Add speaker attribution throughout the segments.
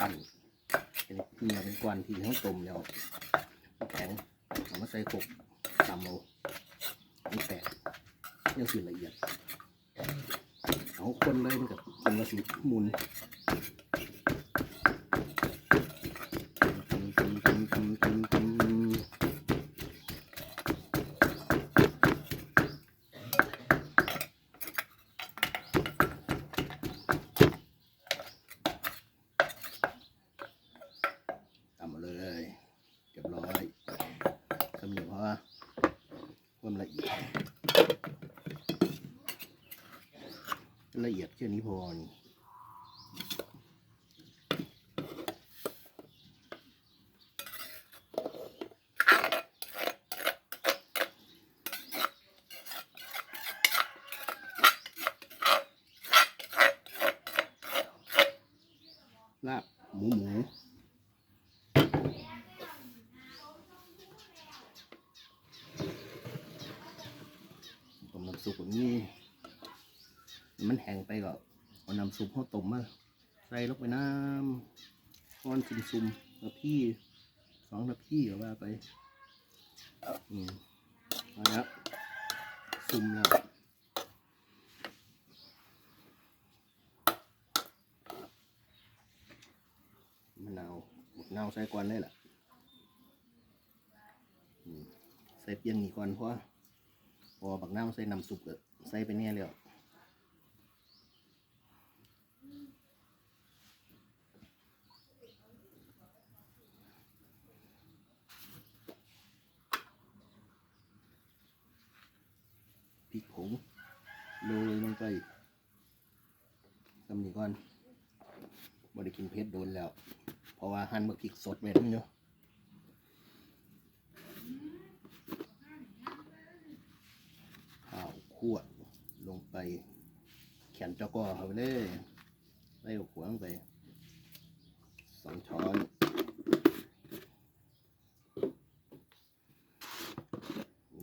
Speaker 1: ปั่นเป็นเกลือเป็นกวนที่เขาต้มแล้วแข็งเอามาใส่กบตำเอามันแตกยังคือละเอียดเอาคนเลยมันกับคนละสิหมุน ละเอียด ละเอียดแค่นี้พอนี่ลาบหมูหมู ต้มน้ำ ซุปแบบนี้มันแห้งไปก็เอาน้ำซุปเขาต้มมาใส่ลงไปน้ำก้อนซุ่มซุ่มๆแล้วพี่สองแล้วพี่ก็ว่าไปอืมเอาละซุ่มแล้วมะนาวมะนาวใส่ก่อนเลยล่ะใส่เปียงนี่ก่อนเพราะ พอบักน้ำใส่น้ำซุปก็ใส่ไปเนี่ยแล้วพริกผงโรยลงไปทำนี่ก่อนบ่ได้กินเผ็ดโดนแล้ว เพราะว่าหั่นบักพริกสดไว้นั่นอยู่ข้าว คั่วลงไป แขนเจ้าก็เข้าไปเลยใส่หัวลงไปสองช้อน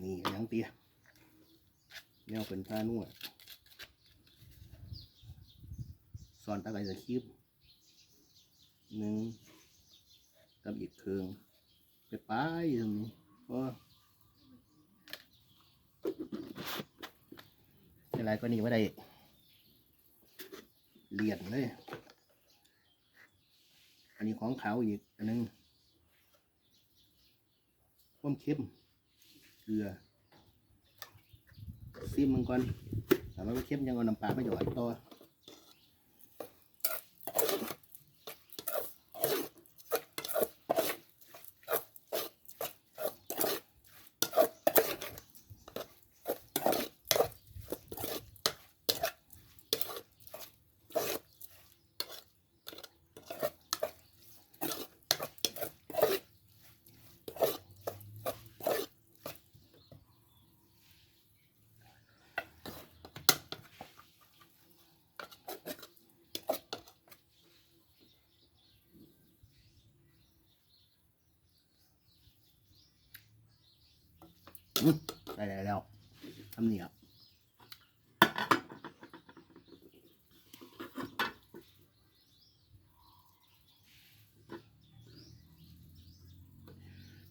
Speaker 1: นี่ยังเตี้ยเนี่ยเป็นผ้านวดซอนตะไคร้จะคีบหนึ่งกับอีกเครื่องไปป้ายตรงนี้เพราะ อะไรก็นี่ว่าได้เหรียญเลย อันนี้ของขาวอีกอันนึงข้มเค็มเกลือซิมมันก่อนแต่ว่าเค็มยังเอาน้ำปลาไม่หยอดต่อ ได้แล้วทำนี่ครับ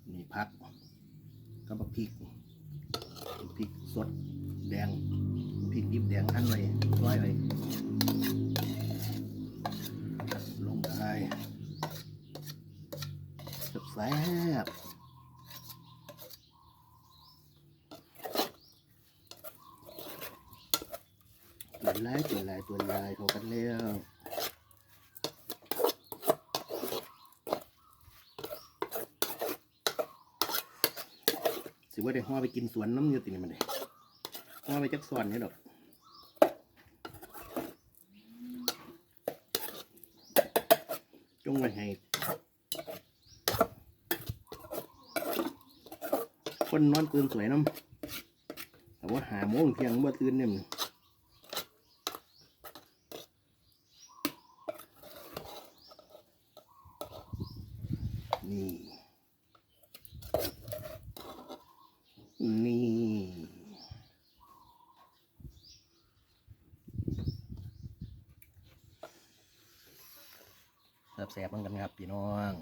Speaker 1: นี่พักก็บักพริกพริกสดแดงพริกดิบแดงอันไว้ร้อยไว้ลงไปแซ่บ ๆตัวลายตัวลายตัวลายเขากันแล้วสิว่าได้ห่อไปกินสวนน้ำอยู่ตินี่มันเลยห่อไปจักสวนนี่ดอกจงไว้ให้คนนอนตื่นสวยน้ำแต่ว่าหาโมงเที่ยงบ่ตื่นเนี่ย นี่ นี่ แสบๆเหมือนกันครับพี่น้อง